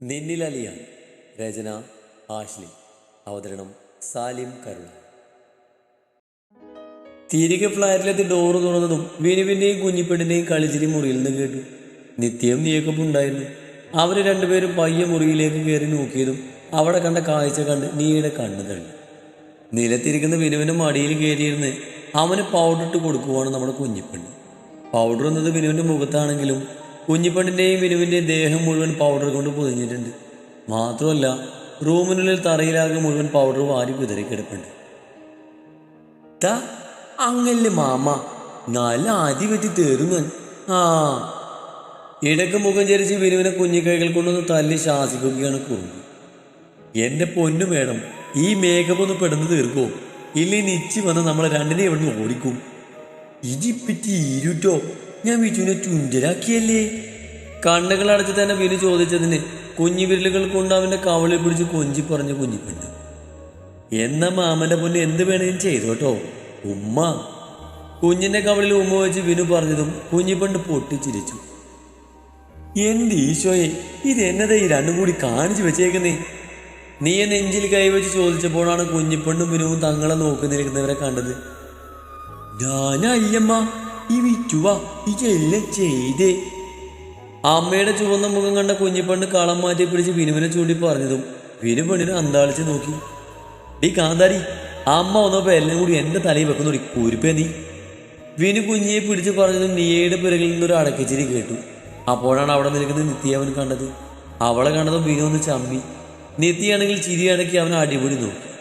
നിന്നിലലിയ രചന Ashley അവതരണം സാലിം കരുണ തിരികെ ഫ്ലാറ്റിലെത്തി door തുറന്നതും വിനുവിന്റെയും കുഞ്ഞിപ്പെണ്ണിന്റെയും കളിച്ചിരി മുറിയിൽ നിന്ന് കേട്ടു. നിത്യം നീക്കപ്പ് ഉണ്ടായിരുന്നു അവർ രണ്ടുപേരും പയ്യ മുറിയിലേക്ക് കയറി നോക്കിയതും അവിടെ കണ്ട കാഴ്ച കണ്ട് നീയുടെ കണ്ണു തള്ളി നിലത്തിരിക്കുന്ന വിനുവിന്റെ മടിയിൽ കയറിയിരുന്ന് അവന് പൗഡർ ഇട്ട് കൊടുക്കുവാണ് നമ്മുടെ കുഞ്ഞിപ്പെണ്ണ്. പൗഡർ എന്നത് വിനുവിന്റെ മുഖത്താണെങ്കിലും കുഞ്ഞിപ്പെണ്ണിന്റെയും വിനുവിന്റെയും ദേഹം മുഴുവൻ പൗഡർ കൊണ്ട് പൊതിഞ്ഞിട്ടുണ്ട്. മാത്രമല്ല റൂമിനുള്ളിൽ തറയിലാകെ മുഴുവൻ പൗഡർ വാരി കുതിരി കിടപ്പുണ്ട്. അങ്ങല്ലേ മാമ. നല്ല ആദ്യ പറ്റി തീർന്നു ആ. ഇടയ്ക്ക് മുഖം ചരിച്ച് വിനുവിനെ കുഞ്ഞിക്കൈകൾ കൊണ്ടൊന്ന് തല്ലി ശാസിക്കുകയാണ് കുറുമ്പ്. എന്റെ പൊന്നു വേണം ഈ മേക്കപ്പ് ഒന്ന് പെടുന്ന് തീർക്കോ? ഇല്ലെങ്കിൽ നിച്ച് വന്ന് നമ്മളെ രണ്ടിനെ എവിടെ നിന്ന് ഓടിക്കും. ഇജിപ്പറ്റി ഇരുട്ടോ? ഞാൻ വിജുവിനെ ചുഞ്ചലാക്കിയല്ലേ കണ്ണുകൾ അടച്ച് തന്നെ വിനു ചോദിച്ചതിന് കുഞ്ഞു വിരലുകൾ കൊണ്ട് അവന്റെ കവളിൽ പിടിച്ച് കൊഞ്ചി പറഞ്ഞ കുഞ്ഞിപ്പെണ്ണ് എന്നാ മാമന്റെ പൊന്ന് എന്ത് വേണേലും ചെയ്തോട്ടോ ഉമ്മ. കുഞ്ഞിന്റെ കവളിൽ ഉമ്മ വെച്ച് വിനു പറഞ്ഞതും കുഞ്ഞിപ്പെണ്ണ് പൊട്ടിച്ചിരിച്ചു. എന്റെ ഈശോയെ ഇത് എന്നതെ ഈ രണ്ടും കൂടി കാണിച്ചു വെച്ചേക്കുന്നേ? നീ നെഞ്ചിൽ കൈവച്ച് ചോദിച്ചപ്പോഴാണ് കുഞ്ഞിപ്പെണ്ണും വിനുവും തങ്ങളെ നോക്കി നിൽക്കുന്നവരെ കണ്ടത്. ഞാനല്ലമ്മ ഈ വിറ്റുവ ഇതെല്ലാം ചെയ്തേ. അമ്മയുടെ ചുവന്ന മുഖം കണ്ട കുഞ്ഞിപ്പണ്ട് കളം മാറ്റി പിടിച്ച് വിനുവിനെ ചൂണ്ടി പറഞ്ഞതും വിനു അന്താളിച്ച് നോക്കി. ഡീ കാന്താരി അമ്മ വന്നപ്പോ എല്ലാം കൂടി എന്റെ തലയിൽ വെക്കുന്നു കൂരിപ്പേ നീ. വിനു കുഞ്ഞിയെ പിടിച്ച് പറഞ്ഞതും നീയുടെ പിറകിൽ നിന്നൊരു അടക്കിച്ചിരി കേട്ടു. അപ്പോഴാണ് അവിടെ നിൽക്കുന്നത് നിത്യ അവൻ കണ്ടത്. അവളെ കണ്ടതും വിനു ഒന്ന് ചമ്മി. നിത്യയാണെങ്കിൽ ചിരി അടക്കി അവൻ അടിപൊളി നോക്കി.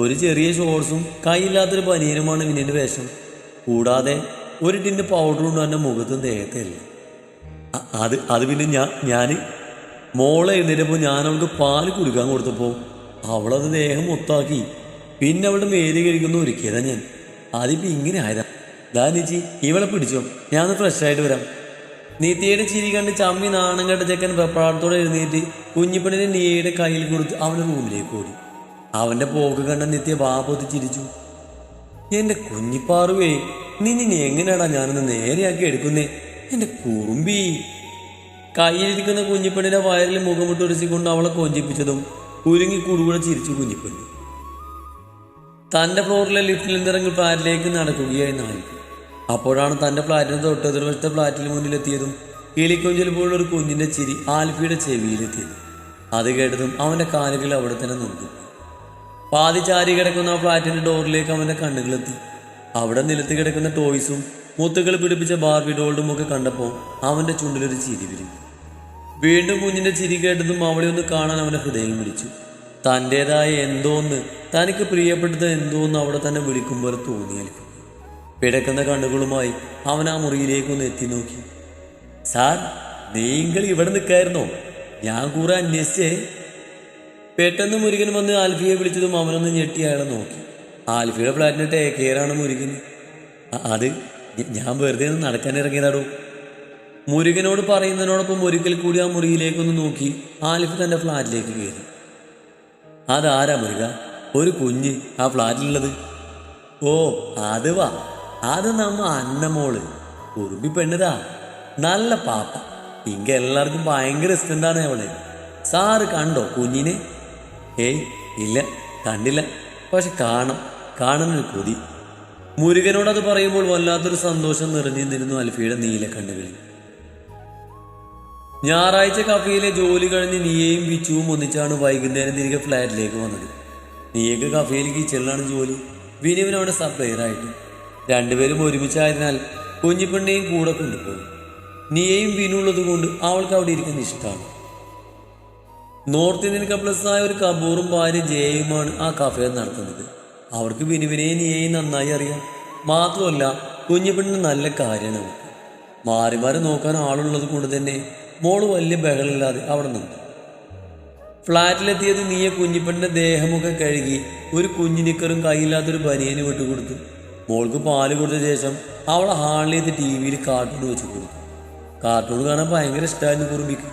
ഒരു ചെറിയ ഷോർട്സും കൈയില്ലാത്തൊരു പനീരുമാണ് വിനുവിന്റെ വേഷം. കൂടാതെ ഒരു ടിന്ന് പൗഡർ കൊണ്ട് എന്റെ മുഖത്തും ദേഹത്തല്ല അത് അത് പിന്നെ ഞാൻ ഞാൻ മോളെ എഴുന്നേറ്റപ്പോൾ ഞാൻ അവൾക്ക് പാൽ കുടിക്കാൻ കൊടുത്തപ്പോൾ അവളത് ദേഹം മൊത്താക്കി പിന്നെ അവളുടെ മേൽ കഴിക്കുന്ന ഒരുക്കിയതാ ഞാൻ. അതിപ്പോൾ ഇങ്ങനെ ആയതാ. ദാ നിച്ചി ഇവളെ പിടിച്ചോ. ഞാൻ ഫ്രഷ് ആയിട്ട് വരാം. നീത്തിയുടെ ചിരി കണ്ട് ചമ്മി നാണം കണ്ട ചെക്കൻ വെപ്രാളത്തോടെ എഴുന്നേറ്റ് കുഞ്ഞിപ്പണിനെ നീയുടെ കയ്യിൽ കൊടുത്ത് അവന്റെ റൂമിലേക്ക് ഓടി. അവന്റെ പോക്ക് കണ്ട നിത്യ വാപ്പൊത്തി ചിരിച്ചു. എന്റെ കുഞ്ഞിപ്പാറുവേ നിന്നെ എങ്ങനെയാടാ ഞാനൊന്ന് നേരെയാക്കി എടുക്കുന്നേ? എന്റെ കുറുമ്പി. കയ്യിലിരിക്കുന്ന കുഞ്ഞിപ്പെണ്ണിന്റെ വയറിൽ മുഖമിട്ടൊരസിക്കൊണ്ട് അവളെ കൊഞ്ചിപ്പിച്ചതും കുരുങ്ങി കുടുകൂടെ ചിരിച്ചു കുഞ്ഞിപ്പെണ്ണ്. തന്റെ ഫ്ലോറിലെ ലിഫ്റ്റിൽ നിന്നിറങ്ങി ഫ്ലാറ്റിലേക്ക് നടക്കുകയായി നായിക അപ്പോഴാണ് തന്റെ ഫ്ലാറ്റിന് തൊട്ടെതിർവശത്തെ ഫ്ലാറ്റിന് മുന്നിലെത്തിയതും കിളിക്കൊഞ്ചൽ പോലുള്ള ഒരു കുഞ്ഞിന്റെ ചിരി ആൽഫിയുടെ ചെവിയിലെത്തിയത്. അത് കേട്ടതും അവന്റെ കാലുകൾ അവിടെ തന്നെ നോക്കി പാതി ചാരി കിടക്കുന്ന ആ ഫ്ലാറ്റിന്റെ ഡോറിലേക്ക് അവന്റെ കണ്ണുകളെത്തി അവിടെ നിലത്ത് കിടക്കുന്ന ടോയ്സും മുത്തുകൾ പിടിപ്പിച്ച ബാർബി ഡോൾഡും ഒക്കെ കണ്ടപ്പോൾ അവന്റെ ചുണ്ടിലൊരു ചിരി വിരിഞ്ഞു വീണ്ടും കുഞ്ഞിന്റെ ചിരി കേട്ടതും അവളെ ഒന്ന് കാണാൻ അവന്റെ ഹൃദയം വിളിച്ചു. തന്റേതായ എന്തോന്ന് തനിക്ക് പ്രിയപ്പെട്ടത് എന്തോന്ന് അവിടെ തന്നെ വിളിക്കുമ്പോൾ പോലെ. തോന്നിയാൽക്കും പിടക്കുന്ന കണ്ണുകളുമായി അവൻ ആ മുറിയിലേക്കൊന്ന് എത്തി നോക്കി. സാർ നിങ്ങൾ ഇവിടെ നിൽക്കായിരുന്നോ? ഞാൻ കൂറ അന്വേഷിച്ചേ. പെട്ടെന്ന് മുരുകൻ വന്ന് ആൽഫിയെ വിളിച്ചതും അവനൊന്ന് ഞെട്ടി അയാളെ നോക്കി. ആൽഫിയുടെ ഫ്ലാറ്റിന് ടേക്ക് കെയറാണ് മുരുകൻ അത് ഞാൻ വെറുതെ ഒന്ന് നടക്കാൻ ഇറങ്ങിയതാടോ? മുരുകനോട് പറയുന്നതിനോടൊപ്പം ഒരിക്കൽ കൂടി ആ മുറിയിലേക്കൊന്ന് നോക്കി ആലിഫ് തന്റെ ഫ്ലാറ്റിലേക്ക് കയറി. അതാരാ മുരുക? ഒരു കുഞ്ഞ് ആ ഫ്ലാറ്റിലുള്ളത്? ഓ അത് വാ. അത് നമ്മ അന്നമോൾ. ഉറുമ്പി പെണ്ണുതാ. നല്ല പാപ്പ. ഇങ്ക എല്ലാവർക്കും ഭയങ്കര ഇഷ്ടന്താണ് അവളെ. സാറ് കണ്ടോ കുഞ്ഞിനെ? ഏയ് ഇല്ല കണ്ടില്ല. പക്ഷെ കാണാം. കാണാനൊരു കൊതി മുരുകനോട് അത് പറയുമ്പോൾ വല്ലാത്തൊരു സന്തോഷം നിറഞ്ഞു നിന്നിരുന്നു അൽഫിയുടെ നീല കണ്ണുകളിൽ. ഞായറാഴ്ച കഫയിലെ ജോലി കഴിഞ്ഞ് നീയേയും വിച്ചുവും ഒന്നിച്ചാണ് വൈകുന്നേരം തിരികെ ഫ്ലാറ്റിലേക്ക് വന്നത്. നീയക്ക് കഫയിൽ കിച്ചണിലാണ് ജോലി. വിനുവിന് അവിടെ സപ്ലയറായിട്ട് രണ്ടുപേരും ഒരുമിച്ചായതിനാൽ കുഞ്ഞിപ്പെണ്ണയും കൂടെ കൊണ്ടുപോയി. നീയയും വിനുള്ളത് കൊണ്ട് അവൾക്ക് അവിടെ ഇരിക്കുന്ന ഇഷ്ടമാണ്. നോർത്ത് ഇന്ത്യൻ കപ്ലസായ ഒരു കബൂറും ഭാര്യ ജയയുമാണ് ആ കഫേ നടത്തുന്നത്. അവർക്ക് വിനുവിനെ നീയെയും നന്നായി അറിയാം. മാത്രമല്ല കുഞ്ഞു പെണ്ണിന് നല്ല കാര്യമാണ് അവർക്ക്. മാറി മാറി നോക്കാൻ ആളുള്ളത് കൊണ്ട് തന്നെ മോൾ വലിയ ബഹളില്ലാതെ അവിടെ നിന്നു. ഫ്ലാറ്റിലെത്തിയത് നീയെ കുഞ്ഞിപ്പെണ്ണിന്റെ ദേഹമൊക്കെ കഴുകി ഒരു കുഞ്ഞിനിക്കറും കയ്യില്ലാത്തൊരു ബനിയന് വിട്ടുകൊടുത്തു. മോൾക്ക് പാൽ കൊടുത്ത ശേഷം അവളെ ഹാളിലെത്തി ടി വിയിൽ കാർട്ടൂൺ വെച്ച് കൊടുത്തു. കാർട്ടൂൺ കാണാൻ ഭയങ്കര ഇഷ്ടമായിരുന്നു കുറുമ്പിക്ക്.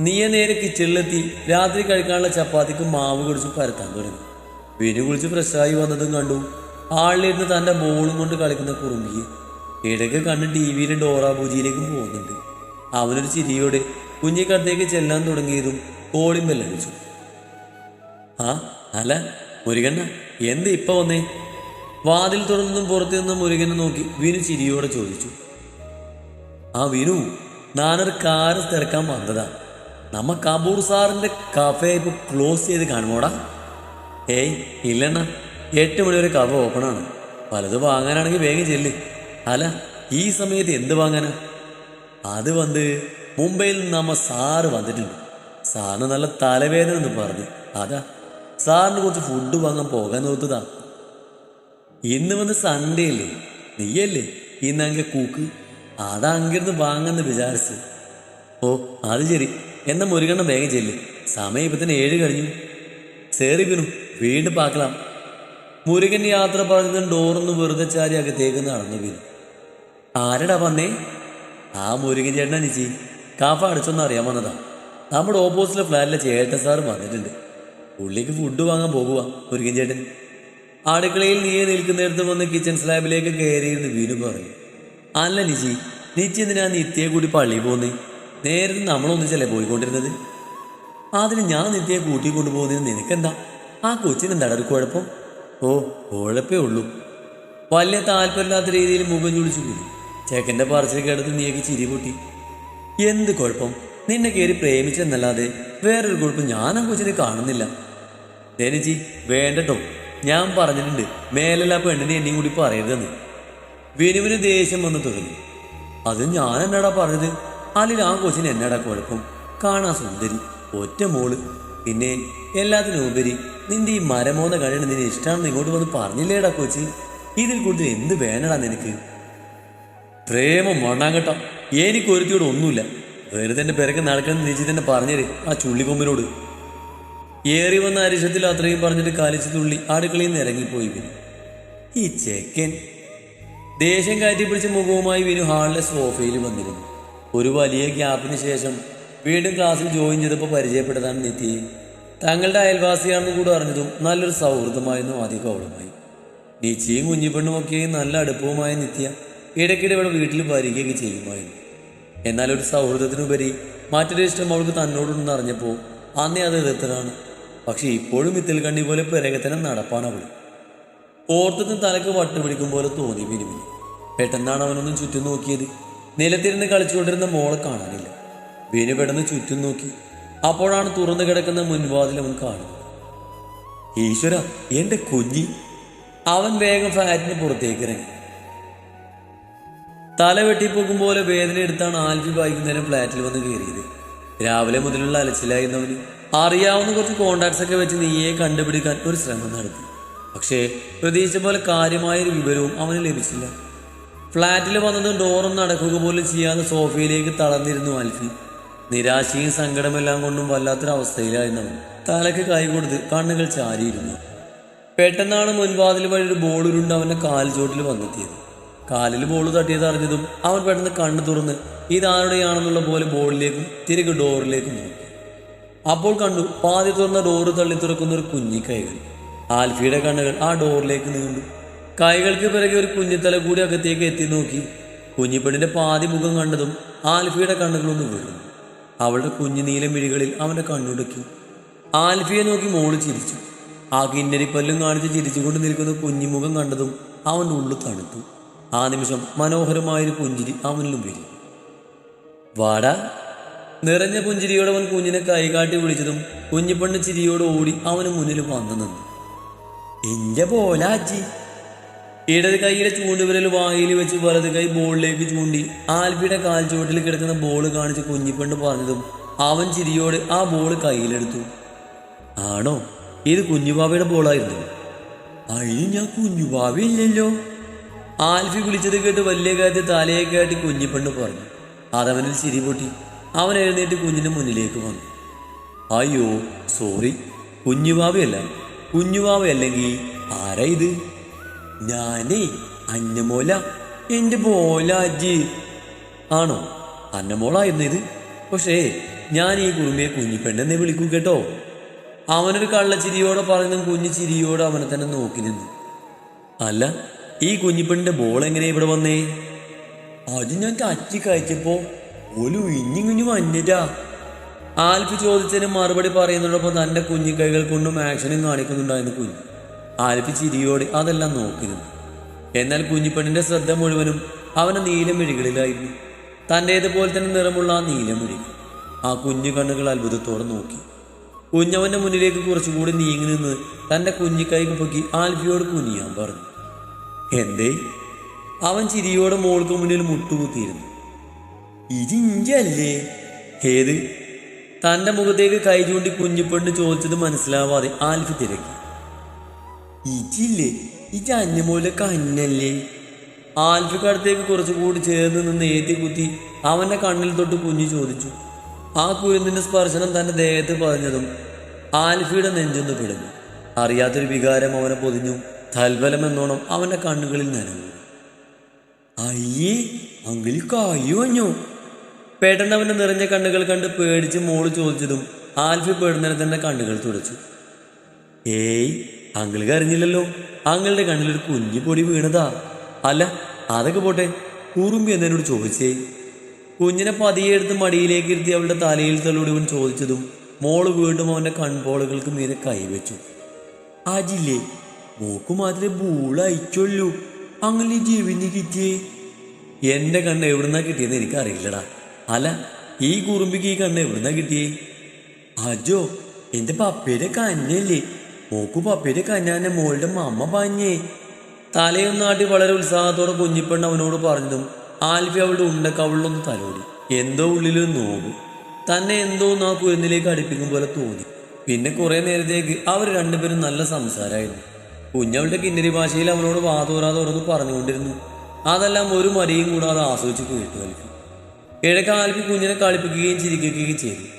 നീയെ നേരെ കിച്ചണിലെത്തി രാത്രി കഴിക്കാനുള്ള ചപ്പാത്തിക്ക് മാവ് കുടിച്ച് പരത്താൻ തുടങ്ങി. വിനു കുളിച്ച് ഫ്രഷായി വന്നതും കണ്ടു. ആളിലിരുന്ന് തന്റെ ബോളും കൊണ്ട് കളിക്കുന്ന കുറുമ്പിയെ. ഇടയ്ക്ക് കണ്ണ് ടി വിയിലെ ഡോറാബൂജിയിലേക്കും പോകുന്നുണ്ട്. അവനൊരു ചിരിയോടെ കുഞ്ഞിക്കടത്തേക്ക് ചെല്ലാൻ തുടങ്ങിയതും കോളിംഗ് ആ അല്ല മുരുകണ്ണ എന്ത് ഇപ്പൊ വന്നേ? വാതിൽ തുറന്നതും പുറത്തു നിന്നും മുരുകനെ നോക്കി വിനു ചിരിയോടെ ചോദിച്ചു. ആ വിനു ഞാനൊരു കാറ് തിരക്കാൻ വന്നതാ. നമ്മ കപൂർ സാറിന്റെ കഫേ ഇപ്പൊ ക്ലോസ് ചെയ്ത് കാണുമോടാ? ഏയ് ഇല്ലണ്ണ. എട്ട് മണി വരെ കഫ ഓപ്പണാണ് പലത് വാങ്ങാനാണെങ്കിൽ വേഗം ചെല്ല്. അല്ല ഈ സമയത്ത് എന്ത് വാങ്ങാനാ? അത് വന്ന് മുംബൈയിൽ നിന്ന് നമ്മ സാറ് വന്നിട്ടുണ്ട്. സാറിന് നല്ല തലവേദന എന്ന് പറഞ്ഞു. അതാ സാറിന് കുറച്ച് ഫുഡ് വാങ്ങാൻ പോകാൻ നോക്കുന്നതാ ഇന്ന് വന്ന് സൺഡേ അല്ലേ? നീയല്ലേ? ഇന്ന് കൂക്ക്. അതാ അങ്ങിരുന്ന് വാങ്ങാന്ന് വിചാരിച്ചു. ഓ അത് ശരി. എന്നാ മുരുകണ്ണ വേഗം ചെല്ല്. സമയം ഇപ്പൊ ഏഴ് കഴിഞ്ഞു. സേറി പിന്നു വീണ്ടും പാക്കലാം മുരുകൻ യാത്ര പറഞ്ഞതും ഡോറൊന്ന് വെറുതെ ചാരി അകത്തേക്ക് നടന്നു വീണു. ആരടാ വന്നേ? ആ മുരുകൻ ചേട്ടനാ നിച്ചി. കാഫ അടിച്ചൊന്നും അറിയാൻ വന്നതാ. നമ്മുടെ ഓപ്പോസിറ്റിലെ ഫ്ലാറ്റിലെ ചേട്ടൻ സാർ വന്നിട്ടുണ്ട്. പുള്ളിക്ക് ഫുഡ് വാങ്ങാൻ പോകുക മുരുകൻ ചേട്ടൻ. അടുക്കളയിൽ നീയെ നിൽക്കുന്നിടത്ത് വന്ന് കിച്ചൺ സ്ലാബിലേക്ക് കയറിയിരുന്ന് വീണു പറഞ്ഞു. അല്ല നിജി നിച്ചി എന്തിനാ നിത്യയെ കൂടി പള്ളിയിൽ പോകുന്നേ നേരത്തെ നമ്മളൊന്നിച്ചല്ലേ പോയിക്കൊണ്ടിരുന്നത്? അതിന് ഞാൻ നിത്യയെ കൂട്ടിക്കൊണ്ടു പോകുന്നതിന് നിനക്കെന്താ? ആ കൊച്ചിന് ഒരു കുഴപ്പം? ഓ കുഴപ്പേ ഉള്ളൂ. വലിയ താല്പര്യമില്ലാത്ത രീതിയിൽ മുഖം ചുളിച്ചു പോയി ചേക്കന്റെ പറച്ചിൽ കേടത്ത് നീയൊക്കെ ചിരി പൊട്ടി. എന്ത് കുഴപ്പം? നിന്നെ കയറി പ്രേമിച്ചെന്നല്ലാതെ വേറൊരു കുഴപ്പം ഞാൻ ആ കൊച്ചിനെ കാണുന്നില്ല. ധനിജി വേണ്ടട്ടോ. ഞാൻ പറഞ്ഞിട്ടുണ്ട് മേലല്ല പെണ്ണിനെ എന്നെയും കൂടി പറയരുതെന്ന്. വിനുവിന് ദേഷ്യം വന്ന് തുടങ്ങി. അത് ഞാൻ എന്നാടാ പറഞ്ഞത്? അതിൽ ആ കൊച്ചിന് എന്നടാ കുഴപ്പം? കാണാൻ സുന്ദരി ഒറ്റ മോൾ. പിന്നെ എല്ലാത്തിനും ഉപരി നിന്റെ ഈ മരമോന്ന കഴിയണ നിന്നെ ഇഷ്ടമാണെന്ന് ഇങ്ങോട്ട് വന്ന് പറഞ്ഞില്ലേടാ കൊച്ചി? ഇതിൽ കൂടുതൽ എന്ത് വേണടാ നിനക്ക്? പ്രേമം മണ്ണാങ്കട്ട എനിക്ക് ഒരുത്തിയോട് ഒന്നുമില്ല. വെറുതെ എന്റെ പിറക്കെ നടക്കണം നിജി തന്നെ പറഞ്ഞേര് ആ ചുള്ളിക്കൊമ്പിനോട്. ഏറി വന്ന അരിശത്തിൽ അത്രയും പറഞ്ഞിട്ട് കാലിച്ചു തുള്ളി അടുക്കളയിൽ നിന്ന് ഇറങ്ങിപ്പോയി വിനു ഈ ചെക്കൻ. ദേഷ്യം കാറ്റി മുഖവുമായി വിനു ഹാളിലെ സോഫയിൽ വന്നിരുന്നു. ഒരു വലിയ ഗ്യാപ്പിന് ശേഷം വീണ്ടും ക്ലാസ്സിൽ ജോയിൻ ചെയ്തപ്പോൾ പരിചയപ്പെട്ടതാണ് നിത്യയെ. തങ്ങളുടെ അയൽവാസിയാണെന്ന് കൂടെ അറിഞ്ഞതും നല്ലൊരു സൗഹൃദമായിരുന്നു ആദ്യ കൗളമായി നിച്ചിയും കുഞ്ഞിപ്പെണ്ണുമൊക്കെയും നല്ല അടുപ്പവുമായ നിത്യ ഇടയ്ക്കിടെ ഇവിടെ വീട്ടിൽ വരികയൊക്കെ ചെയ്യുമായിരുന്നു. എന്നാൽ ഒരു സൗഹൃദത്തിനുപരി മറ്റൊരു ഇഷ്ടം അവൾക്ക് തന്നോടുണ്ടെന്ന് അറിഞ്ഞപ്പോൾ അന്നേ അത് എതിർത്തതാണ്. പക്ഷേ ഇപ്പോഴും ഇത്തിൽ കണ്ണി പോലെ പിറകത്തനം നടപ്പാണ് അവൾ. ഓർത്തത്തിന് തലക്ക് വട്ടുപിടിക്കും പോലെ തോന്നി മിനിമിനി പെട്ടെന്നാണ് അവനൊന്നും ചുറ്റും നോക്കിയത്. നിലത്തിരുന്ന് കളിച്ചുകൊണ്ടിരുന്ന മോളെ കാണാനില്ല. വിനു പെട്ടെന്ന് ചുറ്റും നോക്കി അപ്പോഴാണ് തുറന്നു കിടക്കുന്ന മുൻവാതിൽ അവൻ കാണുന്നത്. ഈശ്വര എന്റെ കുഞ്ഞി. അവൻ വേഗം ഫ്ലാറ്റിന് പുറത്തേക്ക് ഇറങ്ങി. തല വെട്ടിപ്പോക്കും പോലെ വേദന എടുത്താണ് ആൽഫി വൈകുന്നേരം ഫ്ലാറ്റിൽ വന്ന് കയറിയത്. രാവിലെ മുതലുള്ള അലച്ചിലായിരുന്നവന്. അറിയാവുന്ന കുറച്ച് കോണ്ടാക്ട്സ് ഒക്കെ വെച്ച് നീയെ കണ്ടുപിടിക്കാൻ ഒരു ശ്രമം നടത്തി. പക്ഷേ പ്രതീക്ഷിച്ച പോലെ കാര്യമായ ഒരു വിവരവും അവന് ലഭിച്ചില്ല. ഫ്ലാറ്റിൽ വന്നത് ഡോറും നടക്കുക പോലും ചെയ്യാതെ സോഫയിലേക്ക് തളർന്നിരുന്നു ആൽഫി നിരാശയും സങ്കടമെല്ലാം കൊണ്ടും വല്ലാത്തൊരവസ്ഥയിലായിരുന്നു. തലക്ക് കൈ കൊടുത്ത് കണ്ണുകൾ ചാരിയിരുന്നു. പെട്ടെന്നാണ് മുൻവാതിൽ വഴി ഒരു ബോൾ ഉരുണ്ട് അവന്റെ കാൽ ചോട്ടിൽ വന്നെത്തിയത്. കാലിൽ ബോൾ തട്ടിയത് അറിഞ്ഞതും അവൻ പെട്ടെന്ന് കണ്ണു തുറന്ന് ഇതാരുടെയാണെന്നുള്ള പോലെ ബോളിലേക്കും തിരികെ ഡോറിലേക്കും നോക്കി. അപ്പോൾ കണ്ടു പാതി തുറന്ന ഡോറ് തള്ളി തുറക്കുന്ന ഒരു കുഞ്ഞി കൈകൾ ആൽഫിയുടെ കണ്ണുകൾ ആ ഡോറിലേക്ക് നീണ്ടു. കൈകൾക്ക് പിറകെ ഒരു കുഞ്ഞിത്തല കൂടി അകത്തേക്ക് എത്തി നോക്കി. കുഞ്ഞിപ്പെണ്ണിന്റെ പാതി മുഖം കണ്ടതും ആൽഫിയുടെ കണ്ണുകളൊന്ന് വീഴുന്നു അവളുടെ കുഞ്ഞു നീല മിഴികളിൽ അവന്റെ കണ്ണുടക്കി. ആൽഫിയെ നോക്കി മോൾ ചിരിച്ചു. ആ കിന്നരിപ്പല്ലും കാണിച്ച് ചിരിച്ചുകൊണ്ട് നിൽക്കുന്ന കുഞ്ഞിമുഖം കണ്ടതും അവന്റെ ഉള്ളു തണുത്തു. ആ നിമിഷം മനോഹരമായൊരു പുഞ്ചിരി അവനിലും വരും വാടാ. നിറഞ്ഞ പുഞ്ചിരിയോടെ അവൻ കുഞ്ഞിനെ കൈകാട്ടി വിളിച്ചതും കുഞ്ഞിപ്പെണ്ണ് ചിരിയോട് ഓടി അവന് മുന്നിൽ വന്നു നിന്നു. എന്റെ പോലാച്ചി. ഇടത് കൈയിലെ ചൂണ്ടുവിരൽ വായിൽ വെച്ച് വലത് കൈ ബോളിലേക്ക് ചൂണ്ടി ആൽഫിയുടെ കാൽച്ചുവട്ടിൽ കിടക്കുന്ന ബോൾ കാണിച്ച് കുഞ്ഞിപ്പെണ്ണ് പറഞ്ഞതും അവൻ ചിരിയോട് ആ ബോൾ കയ്യിലെടുത്തു. ആണോ? ഇത് കുഞ്ഞുബാബയുടെ ബോളായിരുന്നു. അതിന് ഞാൻ കുഞ്ഞുബാബയില്ലല്ലോ. ആൽഫി വിളിച്ചത് കേട്ട് വലിയ കാര്യത്തിൽ തലയെ കാട്ടി കുഞ്ഞിപ്പെണ്ണ് പറഞ്ഞു. അതവനിൽ ചിരി പൊട്ടി. അവൻ എഴുന്നേറ്റ് കുഞ്ഞിന്റെ മുന്നിലേക്ക് വന്നു. അയ്യോ സോറി. കുഞ്ഞുബാബയല്ല. കുഞ്ഞുബാബയല്ലെങ്കിൽ ആരാ ഇത്? ഞാനേ അന്നമോല എന്റെ മോല അജ്ജി. ആണോ? അന്നമോളായിരുന്നു ഇത് പക്ഷേ ഞാൻ ഈ കുറുമിയെ കുഞ്ഞിപ്പെണ്ണെന്നെ വിളിക്കൂ കേട്ടോ. അവനൊരു കള്ളച്ചിരിയോടെ പറയുന്ന കുഞ്ഞു ചിരിയോടെ അവനെ തന്നെ നോക്കി നിന്നു. അല്ല ഈ കുഞ്ഞിപ്പെണ്ണിന്റെ ബോൾ എങ്ങനെ ഇവിടെ വന്നേ? അത് ഞാൻ തച്ചി കഴിച്ചപ്പോ ഒരു ഇഞ്ഞി കുഞ്ഞു വന്നിട്ടാ. ആൽപ്പ് ചോദിച്ചതിന് മറുപടി പറയുന്നതോടൊപ്പം തന്റെ കുഞ്ഞിക്കൈകൾ കൊണ്ടും ആക്ഷനും കാണിക്കുന്നുണ്ടായിരുന്നു കുഞ്ഞ്. ആൽഫി ചിരിയോടെ അതെല്ലാം നോക്കിരുന്നു എന്നാൽ കുഞ്ഞിപ്പെണ്ണിന്റെ ശ്രദ്ധ മുഴുവനും അവന്റെ നീലമിഴികളിലായിരുന്നു തന്റേതുപോലെ തന്നെ നിറമുള്ള ആ നീലമിഴികൾ ആ കുഞ്ഞു കണ്ണുകൾ അത്ഭുതത്തോടെ നോക്കി. കുഞ്ഞവന്റെ മുന്നിലേക്ക് കുറച്ചുകൂടി നീങ്ങി നിന്ന് തന്റെ കുഞ്ഞിക്കൈക്ക് പൊക്കി ആൽഫിയോട് കുനിയാൻ പറഞ്ഞു. എന്തേ? അവൻ ചിരിയോടെ മോൾക്ക് മുന്നിൽ മുട്ടുകുത്തിയിരുന്നു. ഇതിഞ്ചല്ലേ ഏത്? തന്റെ മുഖത്തേക്ക് കൈ ചൂണ്ടി കുഞ്ഞിപ്പെണ്ണ് ചോദിച്ചത് മനസ്സിലാവാതെ ആൽഫി തിരക്കി. ഇജില്ലേ ഇജ് കണ്ണല്ലേ ആൽഫിക്ക് ദേവി കുറച്ചുകൂടി ചേർന്ന് നിന്ന് ഏത്തി കുത്തി അവന്റെ കണ്ണിൽ തൊട്ട് കുഞ്ഞു ചോദിച്ചു. ആ കുരുന്നിന്റെ സ്പർശനം തന്റെ ദേഹത്ത് പതിഞ്ഞതും ആൽഫിയുടെ നെഞ്ചൊന്ന് പിടഞ്ഞു. അറിയാത്തൊരു വികാരം അവനെ പൊതിഞ്ഞു. തൽബലം എന്നോണം അവന്റെ കണ്ണുകളിൽ നനഞ്ഞു. അയ്യേ അങ്കിൽ കായു വഞ്ഞു പെട്ടെന്ന് അവന്റെ നിറഞ്ഞ കണ്ണുകൾ കണ്ട് പേടിച്ച് മോൾ ചോദിച്ചതും ആൽഫി പെടുന്നതിനെ തന്നെ കണ്ണുകൾ തുടച്ചു. ഏയ് അങ്കിൾ അറിഞ്ഞില്ലല്ലോ. അങ്ങളുടെ കണ്ണിലൊരു കുഞ്ഞു പൊടി വീണതാ. അല്ല അതൊക്കെ പോട്ടെ. കുറുമ്പി എന്നോട് ചോദിച്ചേ. കുഞ്ഞിനെ പതിയെ എടുത്ത് മടിയിലേക്ക് ഇരുത്തി അവളുടെ തലയിൽ തലോടി ഇവൻ ചോദിച്ചതും മോൾ വീണ്ടും അവന്റെ കൺപോളുകൾക്ക് മീതെ കൈവച്ചു. ആജില്ലേ മൂക്ക് മാത്രമേ ബൂളയച്ചുള്ളൂ അങ്ങനെ ജീവിന് കിട്ടിയേ? എന്റെ കണ്ണ് എവിടുന്നാ കിട്ടിയെന്ന് എനിക്കറിയില്ലടാ. അല്ല ഈ കുറുമ്പിക്ക് ഈ കണ്ണ് എവിടുന്നാ കിട്ടിയേ? അജോ എന്റെ പപ്പയുടെ കഞ്ഞല്ലേ മോക്കു പപ്പയുടെ കന്യാന്റെ മോളുടെ മമ്മ പാഞ്ഞേ തലയൊന്നാട്ടി വളരെ ഉത്സാഹത്തോടെ കുഞ്ഞിപ്പെണ്ണ അവനോട് പറഞ്ഞതും ആൽഫി അവളുടെ ഉണ്ടൊക്കെ അവളിലൊന്ന് തലോടി. എന്തോ ഉള്ളിലൊരു നോവ്. തന്നെ എന്തോ ആ കുരുന്നിലേക്ക് അടുപ്പിക്കും പോലെ തോന്നി. പിന്നെ കുറെ നേരത്തേക്ക് അവർ രണ്ടുപേരും നല്ല സംസാരമായിരുന്നു കുഞ്ഞവളുടെ കിന്നരി ഭാഷയിൽ അവനോട് വാതോരാതെ ഓരോന്ന് പറഞ്ഞുകൊണ്ടിരുന്നു. അതെല്ലാം ഒരു മടിയും കൂടാതെ ആസ്വദിച്ച് കേട്ടു ആൽഫി ഇടയ്ക്ക് കുഞ്ഞിനെ കളിപ്പിക്കുകയും ചിരിക്കുകയും ചെയ്തു.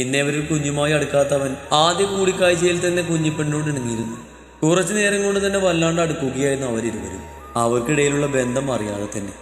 ഇന്നേ അവരിൽ കുഞ്ഞുമായി അടുക്കാത്തവൻ ആദ്യ കൂടിക്കാഴ്ചയിൽ തന്നെ കുഞ്ഞിപ്പെണ്ണോട് ഇണങ്ങിയിരുന്നു. കുറച്ചു നേരം കൊണ്ട് തന്നെ വല്ലാണ്ട് അടുക്കുകയായിരുന്നു അവരിരുവരും. അവർക്കിടയിലുള്ള ബന്ധം അറിയാതെ തന്നെ.